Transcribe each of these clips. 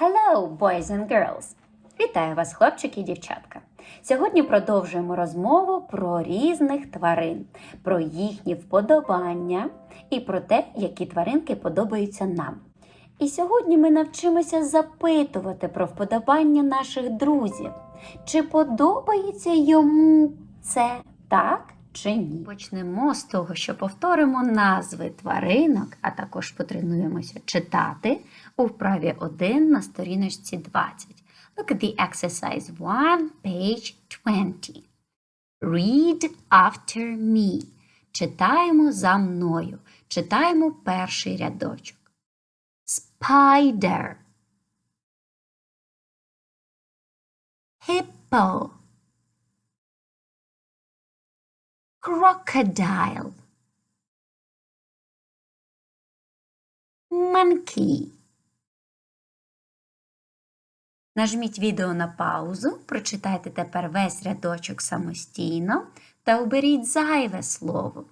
Hello, boys and girls! Вітаю вас, хлопчики і дівчатка! Сьогодні продовжуємо розмову про різних тварин, про їхні вподобання і про те, які тваринки подобаються нам. І сьогодні ми навчимося запитувати про вподобання наших друзів. Чи подобається йому це так чи ні? Почнемо з того, що повторимо назви тваринок, а також потренуємося читати у вправі 1 на сторіночці 20. Look at the exercise 1, page 20. Read after me. Читаємо за мною. Читаємо перший рядочок. Spider. Hippo. Crocodile. Monkey. Нажміть відео на паузу, прочитайте тепер весь рядочок самостійно та оберіть зайве слово.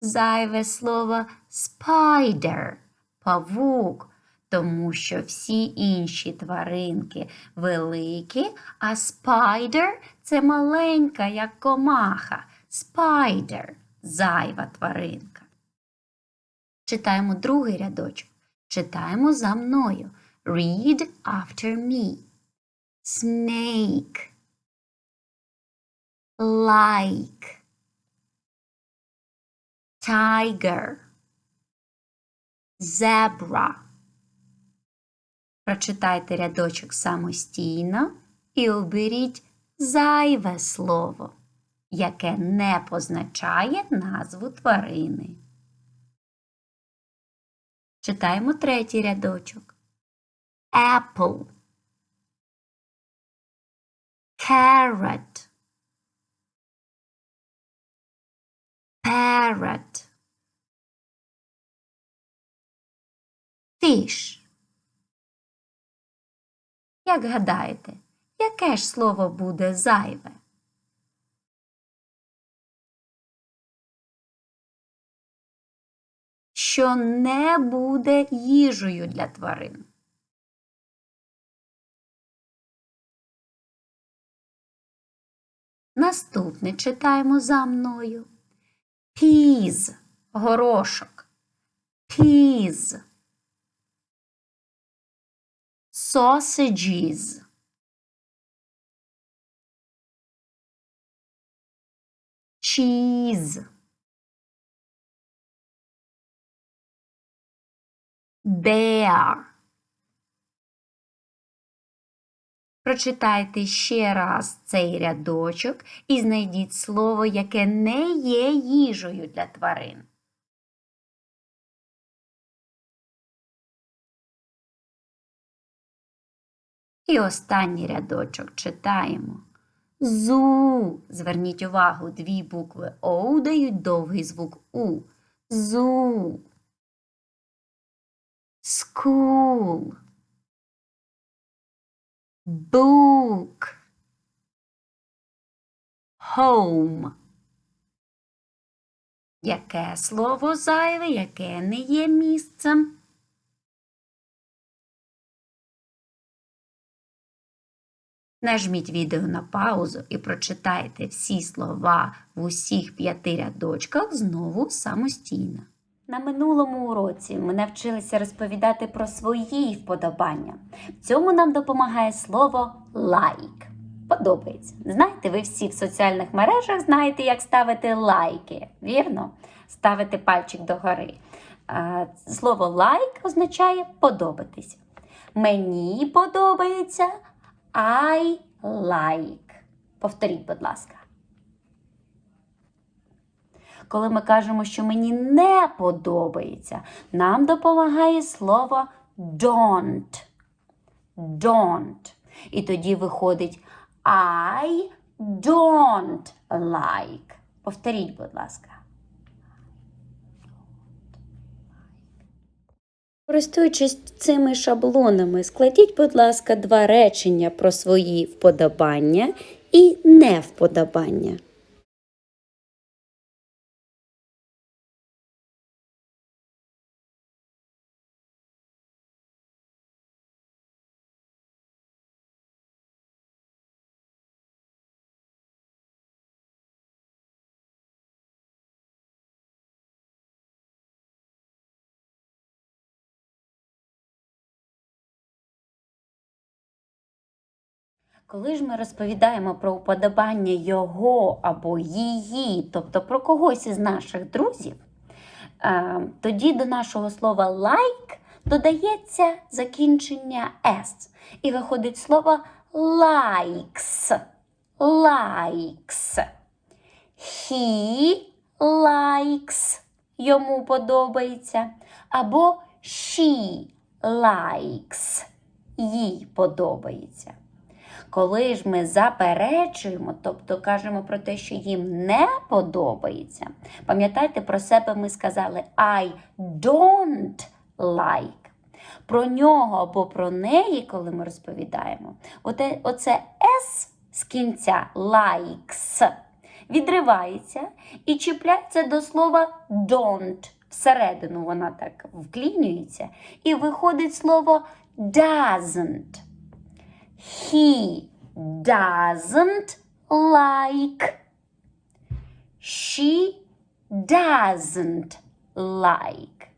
Зайве слово spider – павук, тому що всі інші тваринки великі, а spider – це маленька, як комаха. Spider – зайва тваринка. Читаємо другий рядочок. Читаємо за мною. Read after me. Snake. Like. Tiger. Zebra. Прочитайте рядочок самостійно і оберіть зайве слово, яке не позначає назву тварини. Читаємо третій рядочок. Apple. Carrot. Parrot. Fish. Як гадаєте, яке ж слово буде зайве? що не буде їжею для тварин. Наступне читаємо за мною. Peas – горошок. Peas. Sausages. Cheese. Bear. Прочитайте ще раз цей рядочок і знайдіть слово, яке не є їжею для тварин. І останній рядочок читаємо. Зу. Зверніть увагу, дві букви О дають довгий звук У. Зу. School. Book. Home. Яке слово зайве, яке не є місцем? Нажміть відео на паузу і прочитайте всі слова в усіх п'яти рядочках знову самостійно. На минулому уроці ми навчилися розповідати про свої вподобання. В цьому нам допомагає слово лайк. Подобається. Знаєте, ви всі в соціальних мережах знаєте, як ставити лайки, вірно? Ставити пальчик догори. Слово лайк означає подобатись. Мені подобається I like. Повторіть, будь ласка. Коли ми кажемо, що мені не подобається, нам допомагає слово don't. Don't. І тоді виходить I don't like. Повторіть, будь ласка. Користуючись цими шаблонами, складіть, будь ласка, два речення про свої вподобання і невподобання. Коли ж ми розповідаємо про уподобання його або її, тобто про когось із наших друзів, е, тоді до нашого слова like додається закінчення s. І виходить слово likes. Likes. He likes. Йому подобається. Або she likes. Їй подобається. Коли ж ми заперечуємо, тобто кажемо про те, що їм не подобається, пам'ятайте, про себе ми сказали I don't like. Про нього або про неї, коли ми розповідаємо, оте, оце S з кінця likes відривається і чіпляється до слова don't. Всередину вона так вклінюється, і виходить слово doesn't. He doesn't like. She doesn't like.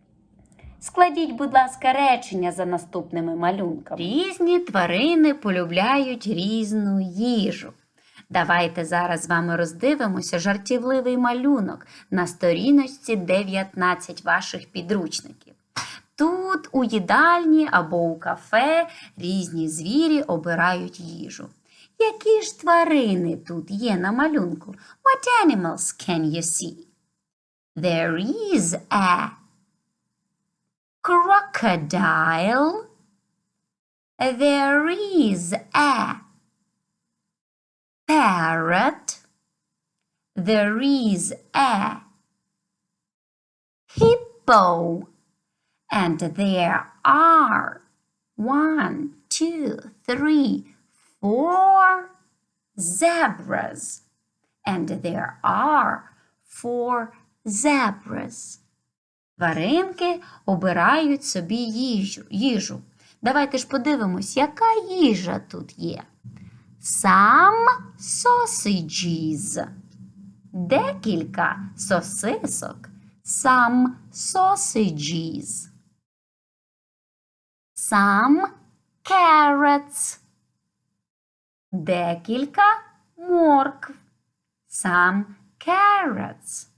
Складіть, будь ласка, речення за наступними малюнками. Різні тварини полюбляють різну їжу. Давайте зараз з вами роздивимося жартівливий малюнок на сторіночці 19 ваших підручників. Тут у їдальні або у кафе різні звірі обирають їжу. Які ж тварини тут є на малюнку? What animals can you see? There is a crocodile. There is a parrot. There is a hippo. And there are one, two, three, four zebras. And there are four zebras. Тваринки обирають собі їжу. їжу. Давайте ж подивимось, яка їжа тут є. Some sausages. Декілька сосисок. Some sausages. Some carrots. Декілька моркв. Some carrots.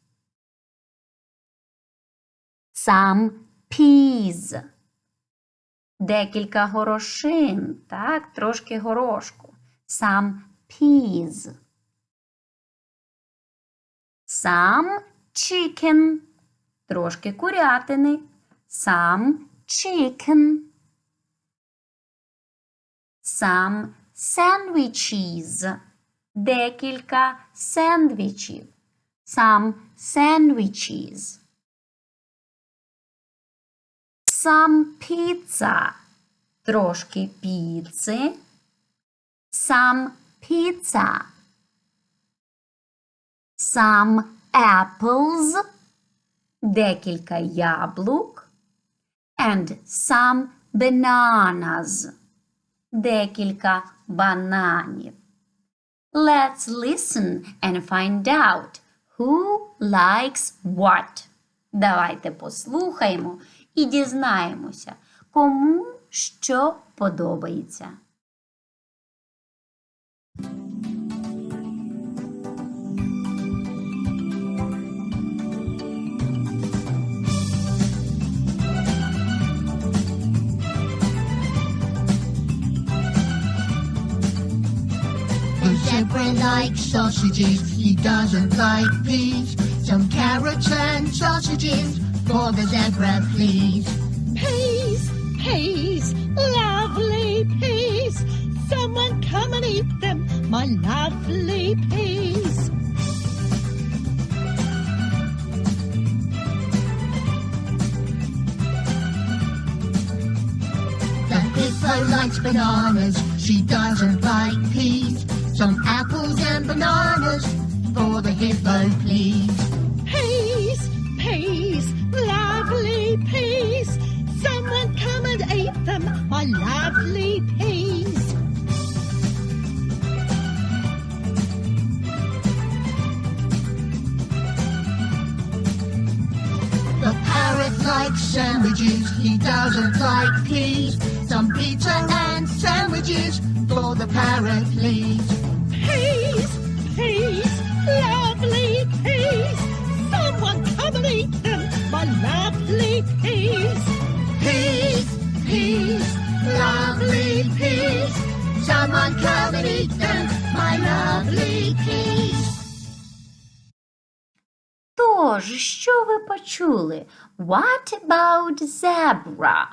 Some peas. Декілька горошин. Так, трошки горошку. Some peas. Some chicken. Трошки курятини. Some chicken. Some sandwiches. Декілька сендвічів. Some sandwiches. Some pizza. Трошки піци. Some pizza. Some apples. Декілька яблук. And some bananas. Декілька бананів. Let's listen and find out who likes what. Давайте послухаємо і дізнаємося, кому що подобається. The zebra likes sausages, he doesn't like peas. Some carrots and sausages for the zebra, please. Peas, peas, lovely peas. Someone come and eat them, my lovely peas. The hippo likes bananas, she doesn't like peas. Some apples and bananas for the hippo, please. Peas, peas, lovely peas. Someone come and eat them, my lovely peas. The parrot likes sandwiches, he doesn't like peas. Some pizza and sandwiches for the parrot, please. Come and eat them, my lovely peas. Тож, що ви почули? What about zebra?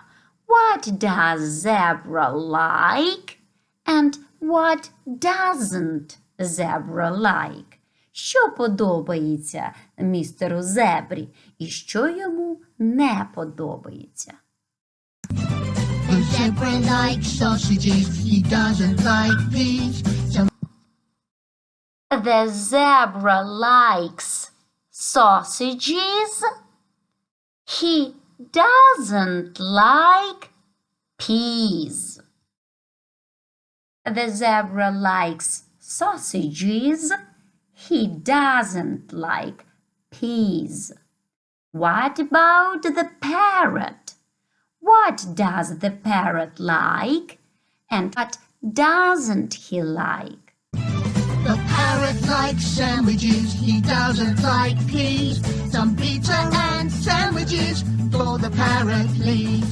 What does zebra like? And what doesn't zebra like? Що подобається містеру зебрі і що йому не подобається? The zebra likes sausages, he doesn't like peas. The zebra likes sausages. He doesn't like peas. The zebra likes sausages. He doesn't like peas. What about the parrot? What does the parrot like? And what doesn't he like? The parrot likes sandwiches, he doesn't like peas. Some pizza and sandwiches for the parrot, please.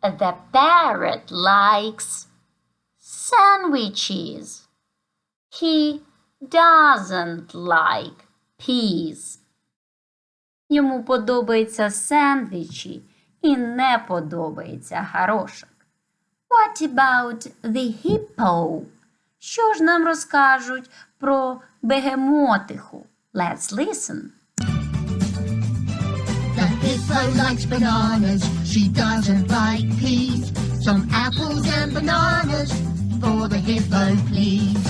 The parrot likes sandwiches. He doesn't like peas. Йому подобаються сендвічі І не подобається горошок. What about the hippo? Що ж нам розкажуть про бегемотиху? Let's listen. The hippo likes bananas, she doesn't like peas. Some apples and bananas for the hippo, please.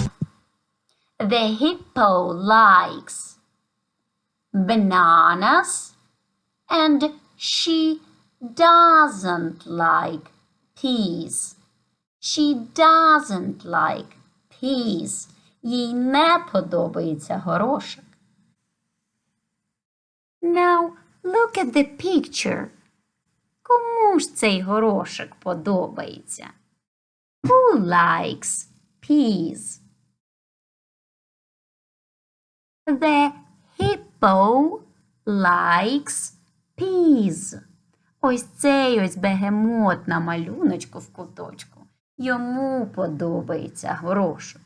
The hippo likes bananas and she doesn't like peas. She doesn't like peas. Їй не подобається горошок. Now look at the picture. Кому ж цей горошок подобається? Who likes peas? The hippo likes peas. Ось цей ось бегемот на малюночку в куточку. Йому подобається горошок.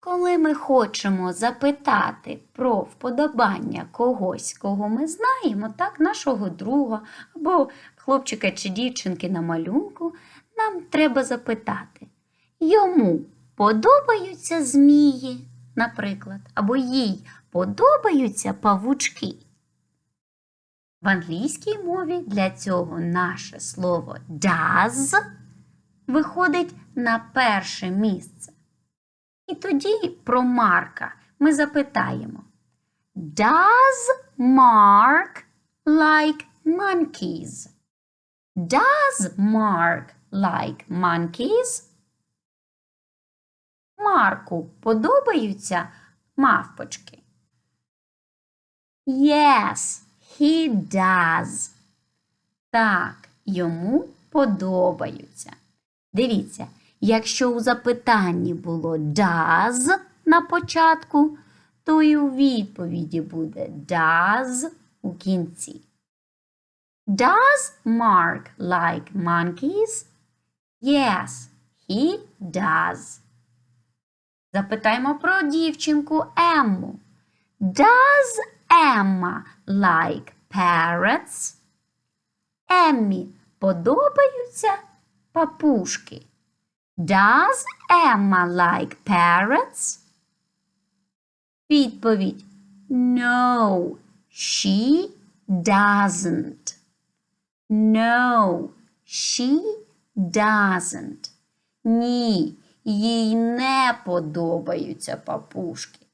Коли ми хочемо запитати про вподобання когось, кого ми знаємо, так, нашого друга або хлопчика чи дівчинки на малюнку, нам треба запитати, йому подобаються змії, наприклад, або їй подобаються павучки. В англійській мові для цього наше слово does виходить на перше місце. І тоді про Марка ми запитаємо: Does Mark like monkeys? Does Mark like monkeys? Марку подобаються мавпочки? Yes, he does. Так, йому подобаються. Дивіться, якщо у запитанні було does на початку, то і у відповіді буде does у кінці. Does Mark like monkeys? Yes, he does. Запитаємо про дівчинку Емму. Does Emma like parrots? Еммі подобаються папушки? Does Emma like parrots? Відповідь No, she doesn't. No, she doesn't. Ні, їй не подобаються папушки.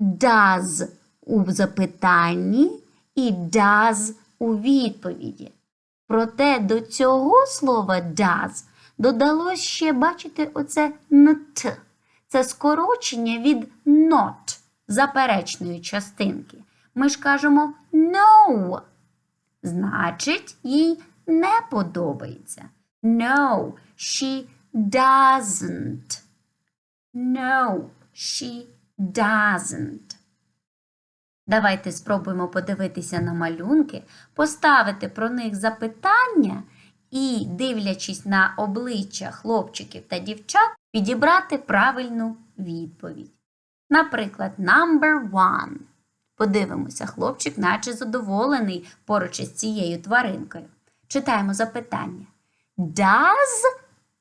Does у запитанні і does у відповіді. Проте до цього слова does додалось ще, бачите, оце «nt». Це скорочення від not заперечної частинки. Ми ж кажемо no. Значить, їй не подобається. No, she doesn't. No, she doesn't. Давайте спробуємо подивитися на малюнки, поставити про них запитання і, дивлячись на обличчя хлопчиків та дівчат, підібрати правильну відповідь. Наприклад, number one. Подивимося, хлопчик наче задоволений поруч із цією тваринкою. Читаємо запитання. Does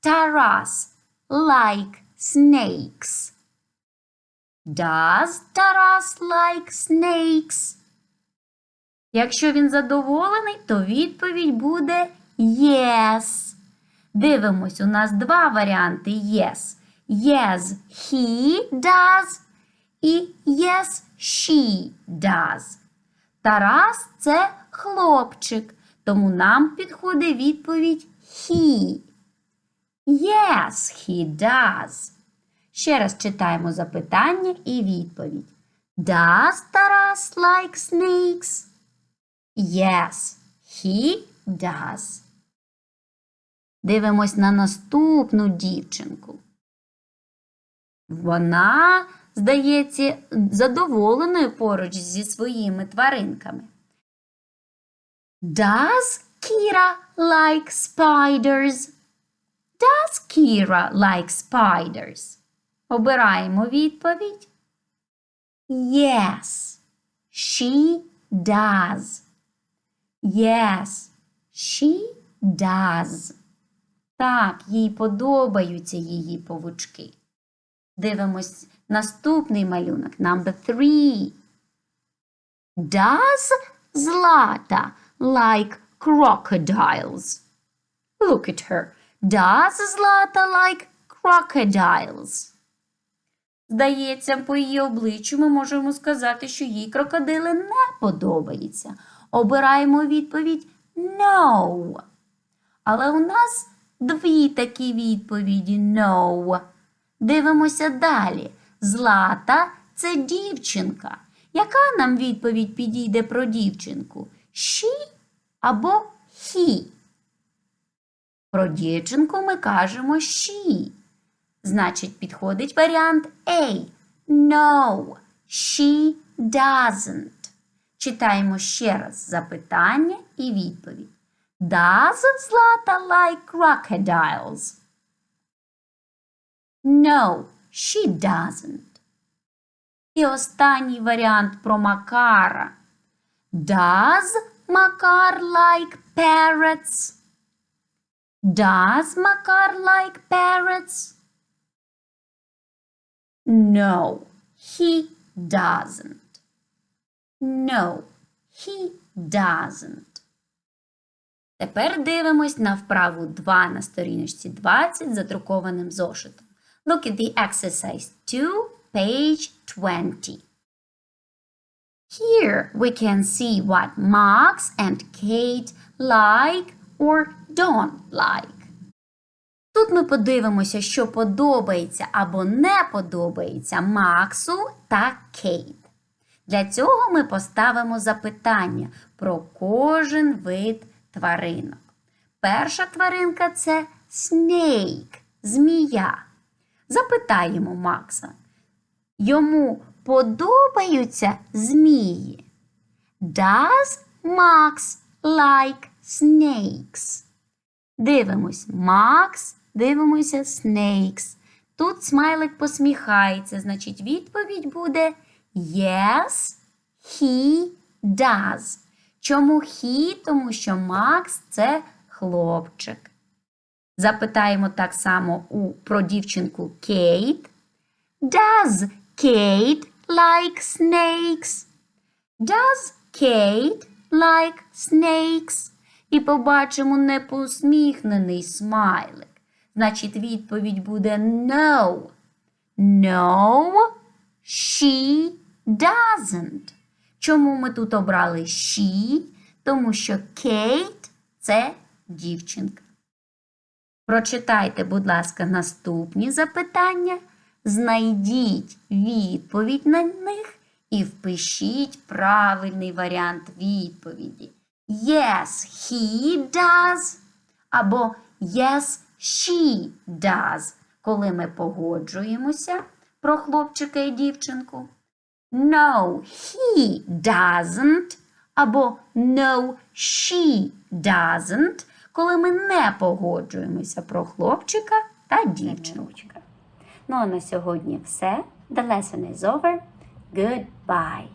Taras like snakes? Does Taras like snakes? Якщо він задоволений, то відповідь буде yes. Дивимось, у нас два варіанти yes. Yes, he does і yes, she does. Тарас це хлопчик, тому нам підходить відповідь he. Yes, he does. Ще раз читаємо запитання і відповідь. Does Taras like snakes? Yes, he does. Дивимось на наступну дівчинку. Вона, здається, задоволеною поруч зі своїми тваринками. Does Kira like spiders? Does Kira like spiders? Обираємо відповідь. Yes, she does. Yes, she does. Так, їй подобаються її павучки. Дивимось наступний малюнок. Number three. Does Zlata like crocodiles? Look at her. Does Zlata like crocodiles? Здається, по її обличчю ми можемо сказати, що їй крокодили не подобаються. Обираємо відповідь no. Але у нас дві такі відповіді no. Дивимося далі. Злата це дівчинка. Яка нам відповідь підійде про дівчинку? She або he? Про дівчинку ми кажемо she. Значить, підходить варіант A. No, she doesn't. Читаємо ще раз запитання і відповідь. Does Zlata like crocodiles? No, she doesn't. І останній варіант про Макара. Does Макар like parrots? Does Макар like parrots? No, he doesn't. No, he doesn't. Тепер дивимось на вправу 2 на сторіночці 20 за друкованим зошитом. Look at the exercise 2, page 20. Here we can see what Max and Kate like or don't like. Тут ми подивимося, що подобається або не подобається Максу та Кейт. Для цього ми поставимо запитання про кожен вид тваринок. Перша тваринка це snake, змія. Запитаємо Макса. Йому подобаються змії? Does Max like snakes? Дивимось Макс, дивимося snakes. Тут смайлик посміхається, значить відповідь буде Yes, he does. Чому he? Тому що Макс це хлопчик. Запитаємо так само у, про дівчинку Кейт. Does Kate like snakes? Does Kate like snakes? І побачимо непосміхнений смайлик. Значить, відповідь буде no. No, she doesn't. Чому ми тут обрали she? Тому що Кейт це дівчинка. Прочитайте, будь ласка, наступні запитання. Знайдіть відповідь на них і впишіть правильний варіант відповіді. Yes, he does. Або Yes, she does. Коли ми погоджуємося про хлопчика і дівчинку. No, he doesn't. Або No, she doesn't. Коли ми не погоджуємося про хлопчика та дівчинку. Ну а на сьогодні все. The lesson is over. Goodbye.